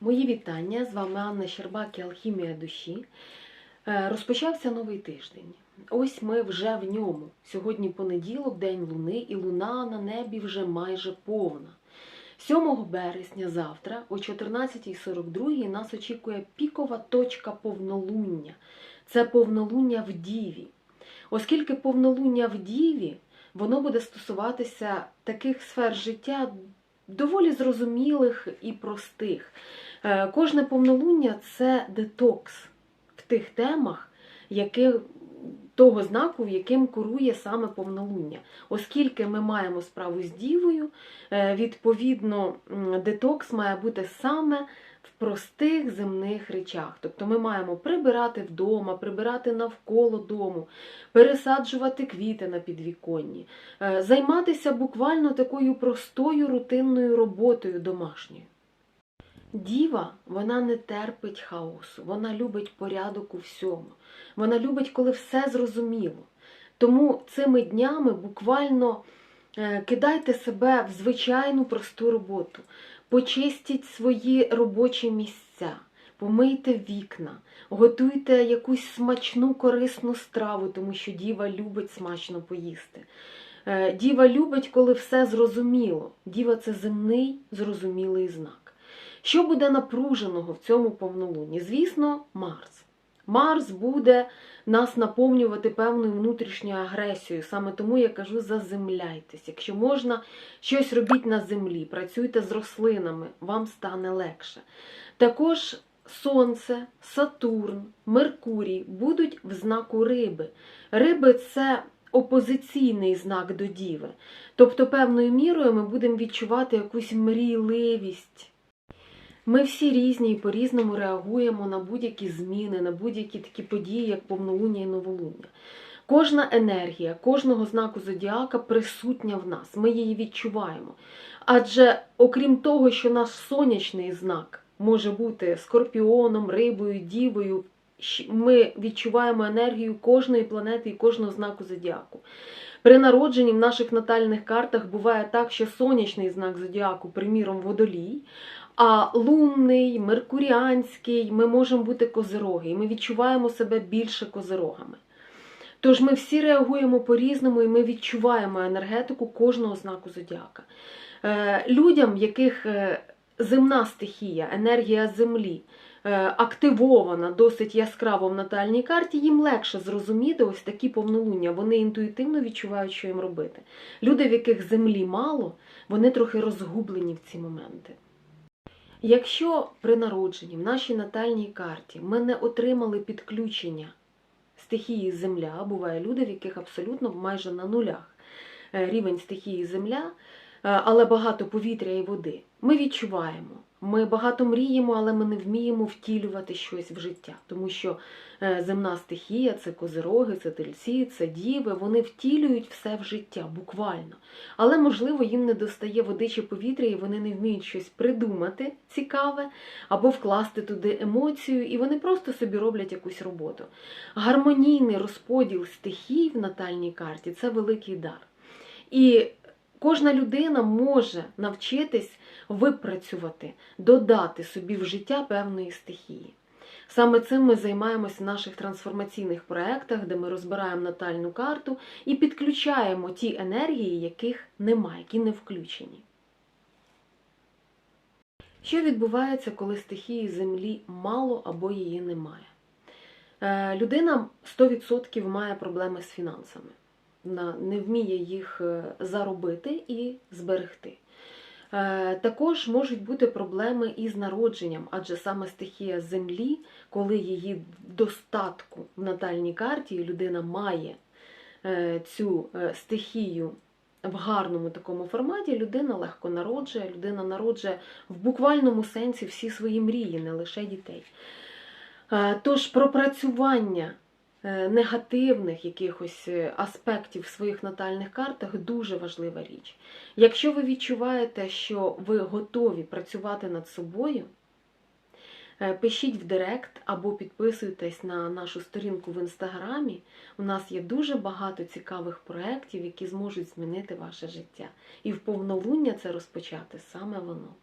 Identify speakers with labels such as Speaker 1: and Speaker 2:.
Speaker 1: Мої вітання. З вами Анна Щербак і Алхімія душі. Е, Розпочався новий тиждень. Ось ми вже в ньому. Сьогодні понеділок, день луни, і луна на небі вже майже повна. 7 березня завтра о 14.42 нас очікує пікова точка повнолуння. Це повнолуння в Діві. Оскільки повнолуння в Діві, воно буде стосуватися таких сфер життя доволі зрозумілих і простих. Е, Кожне повнолуння це детокс в тих темах, які, того знаку, в яким курує саме повнолуння. Оскільки ми маємо справу з дівою, е, відповідно, детокс має бути саме простих земних речах. Тобто ми маємо прибирати вдома, прибирати навколо дому, пересаджувати квіти на підвіконні, е, займатися буквально такою простою рутинною роботою домашньою. Діва, вона не терпить хаосу, вона любить порядок у всьому. Вона любить, коли все зрозуміло. Тому цими днями буквально е, кидайте себе в звичайну просту роботу, почистіть свої робочі місця, помийте вікна, готуйте якусь смачну корисну страву, тому що діва любить смачно поїсти. Е, Діва любить, коли все зрозуміло. Діва це земний зрозумілий знак. Що буде напруженого в цьому повнолуні? Звісно, Марс. Марс буде нас наповнювати певною внутрішньою агресією. Саме тому я кажу, заземляйтесь. Якщо можна, щось робіть на землі, працюйте з рослинами, вам стане легше. Також Сонце, Сатурн, Меркурій будуть в знаку риби. Риби це опозиційний знак до Діви. Тобто, певною мірою ми будемо відчувати якусь мрійливість. Ми всі різні і по-різному реагуємо на будь-які зміни, на будь-які такі події, як повнолуння і новолуння. Кожна енергія, кожного знаку зодіака присутня в нас, ми її відчуваємо. Адже окрім того, що наш сонячний знак може бути скорпіоном, рибою, дівою, ми відчуваємо енергію кожної планети і кожного знаку зодіаку. При народженні в наших натальних картах буває так, що сонячний знак зодіаку, приміром, водолій, а лунний, меркуріанський, ми можемо бути козироги, і ми відчуваємо себе більше козирогами. Тож ми всі реагуємо по-різному, і ми відчуваємо енергетику кожного знаку зодіака. Е, Людям, яких е, земна стихія, енергія землі е, активована досить яскраво в натальній карті, їм легше зрозуміти ось такі повнолуння. Вони інтуїтивно відчувають, що їм робити. Люди, в яких землі мало, вони трохи розгублені в ці моменти. Якщо при народженні в нашій натальній карті ми не отримали підключення стихії Земля, буває люди, в яких абсолютно майже на нулях е, рівень стихії Земля, е, але багато повітря і води, ми відчуваємо. Ми багато мріємо, але ми не вміємо втілювати щось в життя, тому що е, земна стихія це козироги, це тельці, це діви, вони втілюють все в життя буквально. Але, можливо, їм не достає води чи повітря, і вони не вміють щось придумати цікаве або вкласти туди емоцію, і вони просто собі роблять якусь роботу. Гармонійний розподіл стихій в натальній карті це великий дар. І кожна людина може навчитись випрацювати, додати собі в життя певної стихії. Саме цим ми займаємося в наших трансформаційних проєктах, де ми розбираємо натальну карту і підключаємо ті енергії, яких немає, які не включені. Що відбувається, коли стихії Землі мало або її немає? Е, Людина 100% має проблеми з фінансами. Не вміє їх е, заробити і зберегти. Е, Також можуть бути проблеми із народженням, адже саме стихія землі, коли її достатку в натальній карті, людина має е, цю е, стихію в гарному такому форматі, людина легко народжує, людина народжує в буквальному сенсі всі свої мрії, не лише дітей. Тож пропрацювання негативних якихось е, аспектів в своїх натальних картах дуже важлива річ. Якщо ви відчуваєте, що ви готові працювати над собою, е, пишіть в Директ або підписуйтесь на нашу сторінку в інстаграмі. У нас є дуже багато цікавих проєктів, які зможуть змінити ваше життя. І в повнолуння це розпочати саме воно.